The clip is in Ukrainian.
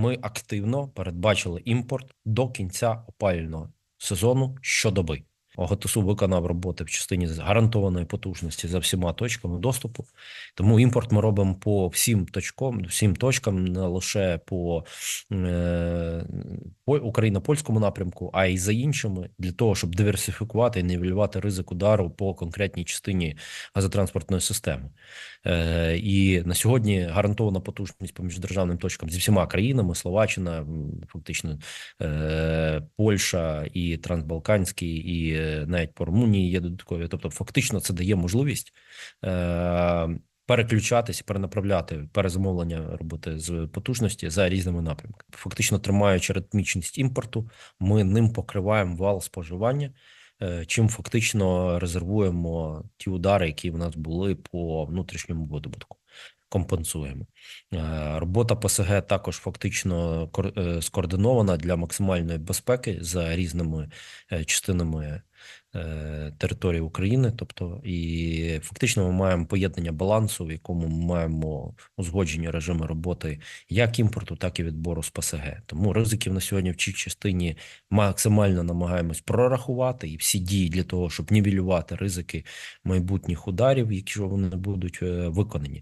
ми активно передбачили імпорт до кінця опалювального сезону щодоби. ОГТСУ виконав роботи в частині гарантованої потужності за всіма точками доступу. Тому імпорт ми робимо по всім точкам, всім точкам, не лише по е, по Україно-польському напрямку, а й за іншими, для того, щоб диверсифікувати і нівелювати ризик удару по конкретній частині газотранспортної системи. Е, і на сьогодні гарантована потужність по міждержавним точкам зі всіма країнами: Словаччина, фактично е, Польща і Трансбалканський, і е, навіть по Румунії є додаткові. Тобто, фактично, це дає можливість. Е, Переключатися, перенаправляти перезамовлення робити з потужності за різними напрямками. Фактично тримаючи ритмічність імпорту, ми ним покриваємо вал споживання, е, чим фактично резервуємо ті удари, які в нас були по внутрішньому видобутку. Компенсуємо Е, робота ПСГ також фактично е, скоординована для максимальної безпеки за різними е, частинами території України. Тобто, і фактично ми маємо поєднання балансу, в якому ми маємо узгоджені режими роботи як імпорту, так і відбору з ПСГ. Тому ризиків на сьогодні в цій частині максимально намагаємось прорахувати і всі дії для того, щоб нівелювати ризики майбутніх ударів, якщо вони будуть виконані.